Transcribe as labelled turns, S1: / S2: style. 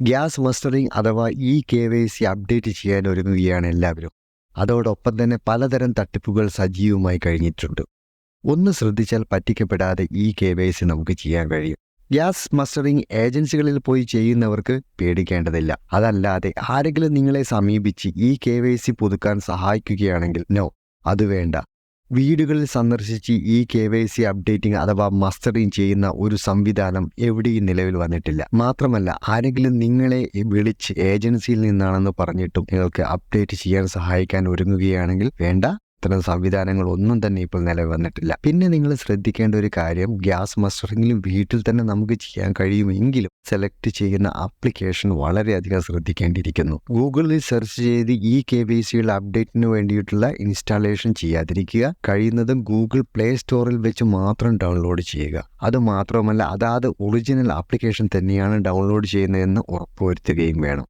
S1: Gas mustering അഥവാ E K Y C update ചെയ്യാൻ ഒരുങ്ങുകയാണ് എല്ലാവരും. അതോടൊപ്പം തന്നെ പലതരം തട്ടിപ്പുകൾ സജീവമായി കഴിഞ്ഞിട്ടുണ്ട്. ഒന്ന് ശ്രദ്ധിച്ചാൽ പറ്റിക്കപ്പെടാതെ ഇ കെ വൈ സി നമുക്ക് ചെയ്യാൻ കഴിയും. ഗ്യാസ് മസ്റ്ററിംഗ് ഏജൻസികളിൽ പോയി ചെയ്യുന്നവർക്ക് പേടിക്കേണ്ടതില്ല. അതല്ലാതെ ആരെങ്കിലും നിങ്ങളെ സമീപിച്ച് ഇ കെ വൈ സി പുതുക്കാൻ സഹായിക്കുകയാണെങ്കിൽ നോ അത് വേണ്ട. വീടുകളിൽ സന്ദർശിച്ച് ഈ കെ വൈ സി അപ്ഡേറ്റിംഗ് അഥവാ മസ്റ്ററിംഗ് ചെയ്യുന്ന ഒരു സംവിധാനം എവിടെയും നിലവിൽ വന്നിട്ടില്ല. മാത്രമല്ല ആരെങ്കിലും നിങ്ങളെ വിളിച്ച് ഏജൻസിയിൽ നിന്നാണെന്ന് പറഞ്ഞിട്ടും നിങ്ങൾക്ക് അപ്ഡേറ്റ് ചെയ്യാൻ സഹായിക്കാൻ ഒരുങ്ങുകയാണെങ്കിൽ വേണ്ട. ഇത്തരം സംവിധാനങ്ങളൊന്നും തന്നെ ഇപ്പോൾ നിലവിൽ വന്നിട്ടില്ല. പിന്നെ നിങ്ങൾ ശ്രദ്ധിക്കേണ്ട ഒരു കാര്യം ഗ്യാസ് മസ്റ്ററിംഗിലും വീട്ടിൽ തന്നെ നമുക്ക് ചെയ്യാൻ കഴിയുമെങ്കിലും സെലക്ട് ചെയ്യുന്ന ആപ്ലിക്കേഷൻ വളരെയധികം ശ്രദ്ധിക്കേണ്ടിയിരിക്കുന്നു. ഗൂഗിളിൽ സെർച്ച് ചെയ്ത് ഈ കെ ബി സിയുടെ അപ്ഡേറ്റിന് വേണ്ടിയിട്ടുള്ള ഇൻസ്റ്റാളേഷൻ ചെയ്യാതിരിക്കുക. കഴിയുന്നതും ഗൂഗിൾ പ്ലേ സ്റ്റോറിൽ വെച്ച് മാത്രം ഡൗൺലോഡ് ചെയ്യുക. അത് മാത്രമല്ല അതാത് ഒറിജിനൽ ആപ്ലിക്കേഷൻ തന്നെയാണ് ഡൗൺലോഡ് ചെയ്യുന്നതെന്ന് ഉറപ്പുവരുത്തുകയും വേണം.